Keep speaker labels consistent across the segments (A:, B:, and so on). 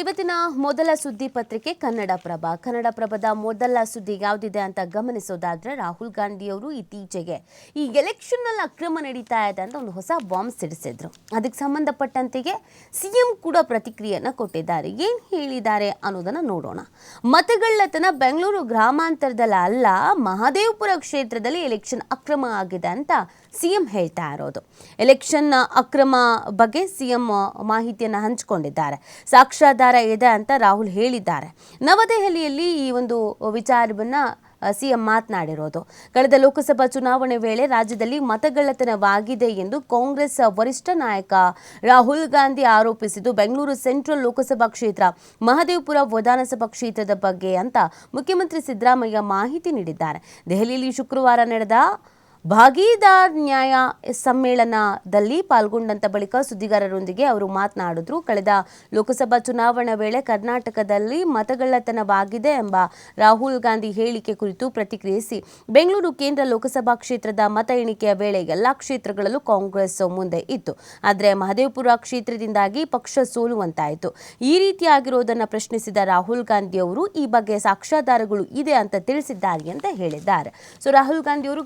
A: ಇವತ್ತಿನ ಮೊದಲ ಸುದ್ದಿ ಪತ್ರಿಕೆ ಕನ್ನಡಪ್ರಭ. ಕನ್ನಡಪ್ರಭದ ಮೊದಲ ಸುದ್ದಿ ಯಾವುದಿದೆ ಅಂತ ಗಮನಿಸೋದಾದ್ರೆ ರಾಹುಲ್ ಗಾಂಧಿಯವರು ಇತ್ತೀಚೆಗೆ ಈ ಎಲೆಕ್ಷನ್ನಲ್ಲಿ ಅಕ್ರಮ ನಡೀತಾ ಇದೆ ಅಂತ ಒಂದು ಹೊಸ ಬಾಂಬ್ ಸಿಡಿಸಿದ್ರು. ಅದಕ್ಕೆ ಸಂಬಂಧಪಟ್ಟಂತೆಗೆ ಸಿಎಂ ಕೂಡ ಪ್ರತಿಕ್ರಿಯೆಯನ್ನ ಕೊಟ್ಟಿದ್ದಾರೆ. ಏನ್ ಹೇಳಿದ್ದಾರೆ ಅನ್ನೋದನ್ನ ನೋಡೋಣ. ಮತಗಳ್ಳತನ ಬೆಂಗಳೂರು ಗ್ರಾಮಾಂತರದಲ್ಲಿ ಅಲ್ಲ, ಮಹದೇವಪುರ ಕ್ಷೇತ್ರದಲ್ಲಿ ಎಲೆಕ್ಷನ್ ಅಕ್ರಮ ಆಗಿದೆ ಅಂತ ಸಿಎಂ ಹೇಳ್ತಾ ಇರೋದು. ಎಲೆಕ್ಷನ್ ಅಕ್ರಮ ಬಗ್ಗೆ ಸಿಎಂ ಮಾಹಿತಿಯನ್ನು ಹಂಚಿಕೊಂಡಿದ್ದಾರೆ. ಸಾಕ್ಷ್ಯಾಧಾರ ಇದೆ ಅಂತ ರಾಹುಲ್ ಹೇಳಿದ್ದಾರೆ. ನವದೆಹಲಿಯಲ್ಲಿ ಈ ಒಂದು ವಿಚಾರವನ್ನ ಸಿಎಂ ಮಾತನಾಡಿರೋದು. ಕಳೆದ ಲೋಕಸಭಾ ಚುನಾವಣೆ ವೇಳೆ ರಾಜ್ಯದಲ್ಲಿ ಮತಗಳ್ಳತನವಾಗಿದೆ ಎಂದು ಕಾಂಗ್ರೆಸ್ ವರಿಷ್ಠ ನಾಯಕ ರಾಹುಲ್ ಗಾಂಧಿ ಆರೋಪಿಸಿದ್ದು, ಬೆಂಗಳೂರು ಸೆಂಟ್ರಲ್ ಲೋಕಸಭಾ ಕ್ಷೇತ್ರ, ಮಹದೇವಪುರ ವಿಧಾನಸಭಾ ಕ್ಷೇತ್ರದ ಬಗ್ಗೆ ಅಂತ ಮುಖ್ಯಮಂತ್ರಿ ಸಿದ್ದರಾಮಯ್ಯ ಮಾಹಿತಿ ನೀಡಿದ್ದಾರೆ. ದೆಹಲಿಯಲ್ಲಿ ಶುಕ್ರವಾರ ನಡೆದ ಭಾಗೀದಾರ್ ನ್ಯಾಯ ಸಮ್ಮೇಳನದಲ್ಲಿ ಪಾಲ್ಗೊಂಡಂತ ಬಳಿಕ ಸುದ್ದಿಗಾರರೊಂದಿಗೆ ಅವರು ಮಾತನಾಡಿದ್ರು. ಕಳೆದ ಲೋಕಸಭಾ ಚುನಾವಣಾ ವೇಳೆ ಕರ್ನಾಟಕದಲ್ಲಿ ಮತಗಳ್ಳತನವಾಗಿದೆ ಎಂಬ ರಾಹುಲ್ ಗಾಂಧಿ ಹೇಳಿಕೆ ಕುರಿತು ಪ್ರತಿಕ್ರಿಯಿಸಿ, ಬೆಂಗಳೂರು ಕೇಂದ್ರ ಲೋಕಸಭಾ ಕ್ಷೇತ್ರದ ಮತ ಎಣಿಕೆಯ ವೇಳೆ ಎಲ್ಲಾ ಕ್ಷೇತ್ರಗಳಲ್ಲೂ ಕಾಂಗ್ರೆಸ್ ಮುಂದೆ ಇತ್ತು. ಆದರೆ ಮಹದೇವಪುರ ಕ್ಷೇತ್ರದಿಂದಾಗಿ ಪಕ್ಷ ಸೋಲುವಂತಾಯಿತು. ಈ ರೀತಿಯಾಗಿರೋದನ್ನ ಪ್ರಶ್ನಿಸಿದ ರಾಹುಲ್ ಗಾಂಧಿ ಅವರು, ಈ ಬಗ್ಗೆ ಸಾಕ್ಷ್ಯಾಧಾರಗಳು ಇದೆ ಅಂತ ತಿಳಿಸಿದ್ದಾರೆ ಅಂತ ಹೇಳಿದ್ದಾರೆ. ಸೊ ರಾಹುಲ್ ಗಾಂಧಿ ಅವರು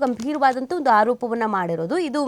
A: ಗಂಭೀರವಾದಂಥ ಒಂದು ಆರೋಪವನ್ನು ಮಾಡಿರೋದು. ಇದು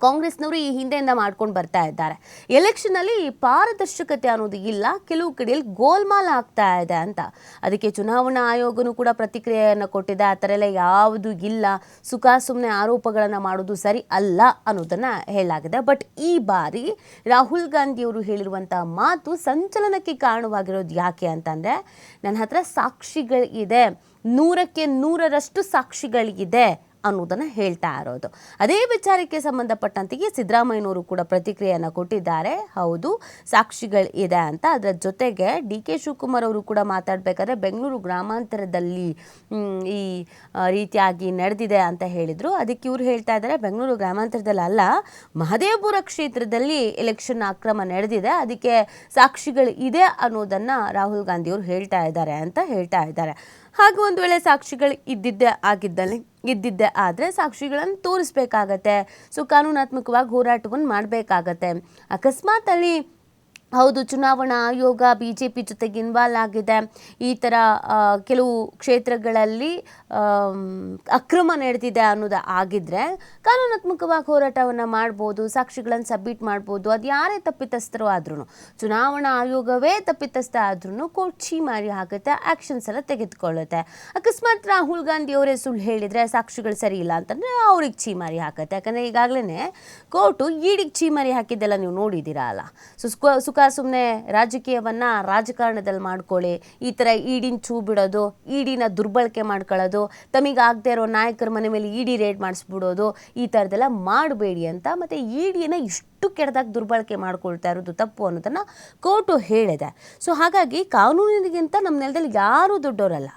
A: ಕಾಂಗ್ರೆಸ್ನವರು ಈ ಹಿಂದೆಯಿಂದ ಮಾಡ್ಕೊಂಡು ಬರ್ತಾ ಇದ್ದಾರೆ. ಎಲೆಕ್ಷನಲ್ಲಿ ಪಾರದರ್ಶಕತೆ ಅನ್ನೋದು ಇಲ್ಲ. ಕೆಲವು ಕಡೆಯಲ್ಲಿ ಗೋಲ್ಮಾಲ್ ಆಗ್ತಾ ಇದೆ ಅಂತ. ಅದಕ್ಕೆ ಚುನಾವಣಾ ಆಯೋಗನು ಕೂಡ ಪ್ರತಿಕ್ರಿಯೆಯನ್ನು ಕೊಟ್ಟಿದೆ. ಆ ಥರ ಎಲ್ಲ ಯಾವುದು ಇಲ್ಲ. ಸುಖ ಸುಮ್ಮನೆ ಆರೋಪಗಳನ್ನು ಮಾಡೋದು ಸರಿ ಅಲ್ಲ ಅನ್ನೋದನ್ನು ಹೇಳಲಾಗಿದೆ. ಬಟ್ ಈ ಬಾರಿ ರಾಹುಲ್ ಗಾಂಧಿ ಅವರು ಹೇಳಿರುವಂಥ ಮಾತು ಸಂಚಲನಕ್ಕೆ ಕಾರಣವಾಗಿರೋದು ಯಾಕೆ ಅಂತಂದ್ರೆ ನನ್ನ ಹತ್ರ ಸಾಕ್ಷಿಗಳಿದೆ. ನೂರಕ್ಕೆ ನೂರರಷ್ಟು ಸಾಕ್ಷಿಗಳಿದೆ ಅನ್ನೋದನ್ನ ಹೇಳ್ತಾ ಇರೋದು. ಅದೇ ವಿಚಾರಕ್ಕೆ ಸಂಬಂಧಪಟ್ಟಂತೆಯೇ ಸಿದ್ದರಾಮಯ್ಯನವರು ಕೂಡ ಪ್ರತಿಕ್ರಿಯೆಯನ್ನು ಕೊಟ್ಟಿದ್ದಾರೆ. ಹೌದು, ಸಾಕ್ಷಿಗಳು ಇದೆ ಅಂತ. ಅದರ ಜೊತೆಗೆ ಡಿ ಕೆ ಶಿವಕುಮಾರ್ ಅವರು ಕೂಡ ಮಾತಾಡಬೇಕಾದ್ರೆ ಬೆಂಗಳೂರು ಗ್ರಾಮಾಂತರದಲ್ಲಿ ಈ ರೀತಿಯಾಗಿ ನಡೆದಿದೆ ಅಂತ ಹೇಳಿದರು. ಅದಕ್ಕೆ ಇವರು ಹೇಳ್ತಾ ಇದ್ದಾರೆ ಬೆಂಗಳೂರು ಗ್ರಾಮಾಂತರದಲ್ಲಿ ಅಲ್ಲ, ಮಹದೇವಪುರ ಕ್ಷೇತ್ರದಲ್ಲಿ ಎಲೆಕ್ಷನ್ ಅಕ್ರಮ ನಡೆದಿದೆ. ಅದಕ್ಕೆ ಸಾಕ್ಷಿಗಳು ಇದೆ ಅನ್ನೋದನ್ನು ರಾಹುಲ್ ಗಾಂಧಿ ಅವರು ಹೇಳ್ತಾ ಇದ್ದಾರೆ ಅಂತ ಹೇಳ್ತಾ ಇದ್ದಾರೆ ಹಾಗೆ ಒಂದು ವೇಳೆ ಸಾಕ್ಷಿಗಳು ಇದ್ದಿದ್ದೇ ಆಗಿದ್ದಲ್ಲಿ ಇದ್ದಿದ್ದೆ ಆದರೆ ಸಾಕ್ಷಿಗಳನ್ನು ತೋರಿಸ್ಬೇಕಾಗತ್ತೆ. ಸೊ ಕಾನೂನಾತ್ಮಕವಾಗಿ ಹೋರಾಟವನ್ನು ಮಾಡಬೇಕಾಗತ್ತೆ. ಅಕಸ್ಮಾತ್ ಅಲ್ಲಿ ಹೌದು, ಚುನಾವಣಾ ಆಯೋಗ ಬಿ ಜೆ ಪಿ ಜೊತೆಗೆ ಇನ್ವಾಲ್ವ್ ಆಗಿದೆ. ಈ ಥರ ಕೆಲವು ಕ್ಷೇತ್ರಗಳಲ್ಲಿ ಅಕ್ರಮ ನಡೆದಿದೆ ಅನ್ನೋದು ಆಗಿದ್ರೆ ಕಾನೂನಾತ್ಮಕವಾಗಿ ಹೋರಾಟವನ್ನು ಮಾಡ್ಬೋದು, ಸಾಕ್ಷಿಗಳನ್ನು ಸಬ್ಮಿಟ್ ಮಾಡ್ಬೋದು. ಅದು ಯಾರೇ ತಪ್ಪಿತಸ್ಥರು ಆದ್ರೂ ಚುನಾವಣಾ ಆಯೋಗವೇ ತಪ್ಪಿತಸ್ಥ ಆದ್ರೂ ಕೋರ್ಟ್ ಛೀಮಾರಿ ಹಾಕುತ್ತೆ ಆ್ಯಕ್ಷನ್ಸ್ ಎಲ್ಲ ತೆಗೆದುಕೊಳ್ಳುತ್ತೆ. ಅಕಸ್ಮಾತ್ ರಾಹುಲ್ ಗಾಂಧಿ ಅವರೇ ಸುಳ್ಳು ಹೇಳಿದರೆ ಸಾಕ್ಷಿಗಳು ಸರಿ ಇಲ್ಲ ಅಂತಂದರೆ ಅವ್ರಿಗೆ ಛೀಮಾರಿ ಹಾಕುತ್ತೆ. ಯಾಕಂದರೆ ಈಗಾಗಲೇ ಕೋರ್ಟು ಈಡಿಗೆ ಛೀಮಾರಿ ಹಾಕಿದ್ದೆಲ್ಲ ನೀವು ನೋಡಿದ್ದೀರಾ ಅಲ್ಲ? ಸೊ ಸುಖ ಸುಮ್ಮನೆ ರಾಜಕೀಯವನ್ನು ರಾಜಕಾರಣದಲ್ಲಿ ಮಾಡ್ಕೊಳ್ಳಿ. ಈ ಥರ ಈಡಿನ ಚೂ ಬಿಡೋದು, ಈಡಿನ ದುರ್ಬಳಕೆ ಮಾಡ್ಕೊಳ್ಳೋದು ತಮಗಾಗದೇ ಇರೋ ನಾಯಕರ ಮನೆ ಮೇಲೆ ಇಡಿ ರೇಡ್ ಮಾಡಿಸ್ಬಿಡೋದು, ಈ ಥರದ್ದೆಲ್ಲ ಮಾಡಬೇಡಿ ಅಂತ ಮತ್ತು ಇಡಿಯನ್ನು ಇಷ್ಟು ಕೆಟ್ಟದಾಗಿ ದುರ್ಬಳಕೆ ಮಾಡ್ಕೊಳ್ತಾ ಇರೋದು ತಪ್ಪು ಅನ್ನೋದನ್ನು ಕೋರ್ಟು ಹೇಳಿದೆ. ಸೊ ಹಾಗಾಗಿ ಕಾನೂನಿಗಿಂತ ನಮ್ಮ ನೆಲದಲ್ಲಿ ಯಾರೂ ದೊಡ್ಡವರಲ್ಲ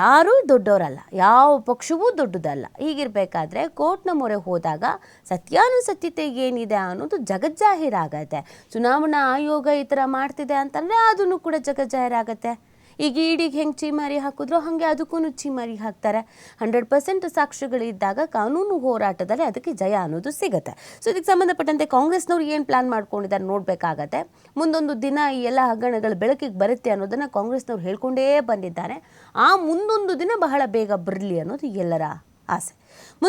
A: ಯಾರೂ ದೊಡ್ಡವರಲ್ಲ, ಯಾವ ಪಕ್ಷವೂ ದೊಡ್ಡದಲ್ಲ. ಹೀಗಿರಬೇಕಾದ್ರೆ ಕೋರ್ಟ್ನ ಮೊರೆ ಹೋದಾಗ ಸತ್ಯಾನುಸತ್ಯತೆ ಏನಿದೆ ಅನ್ನೋದು ಜಗಜ್ಜಾಹೀರಾಗತ್ತೆ. ಚುನಾವಣಾ ಆಯೋಗ ಈ ಥರ ಮಾಡ್ತಿದೆ ಅಂತಂದರೆ ಅದನ್ನು ಕೂಡ ಜಗಜ್ಜಾಹೀರಾಗತ್ತೆ. ಈಗ ಈಡಿಗೆ ಹೆಂಗೆ ಚೀಮಾರಿ ಹಾಕಿದ್ರು ಹಾಗೆ ಅದಕ್ಕೂ ಚೀಮಾರಿ ಹಾಕ್ತಾರೆ. ಹಂಡ್ರೆಡ್ ಪರ್ಸೆಂಟ್ ಸಾಕ್ಷಿಗಳಿದ್ದಾಗ ಕಾನೂನು ಹೋರಾಟದಲ್ಲಿ ಅದಕ್ಕೆ ಜಯ ಅನ್ನೋದು ಸಿಗುತ್ತೆ. ಸೊ ಇದಕ್ಕೆ ಸಂಬಂಧಪಟ್ಟಂತೆ ಕಾಂಗ್ರೆಸ್ನವ್ರು ಏನು ಪ್ಲಾನ್ ಮಾಡ್ಕೊಂಡಿದ್ದಾರೆ ನೋಡಬೇಕಾಗತ್ತೆ. ಮುಂದೊಂದು ದಿನ ಈ ಎಲ್ಲ ಹಗರಣಗಳು ಬೆಳಕಿಗೆ ಬರುತ್ತೆ ಅನ್ನೋದನ್ನು ಕಾಂಗ್ರೆಸ್ನವ್ರು ಹೇಳ್ಕೊಂಡೇ ಬಂದಿದ್ದಾರೆ. ಆ ಮುಂದೊಂದು ದಿನ ಬಹಳ ಬೇಗ ಬರಲಿ ಅನ್ನೋದು ಎಲ್ಲರ ಆಸೆ.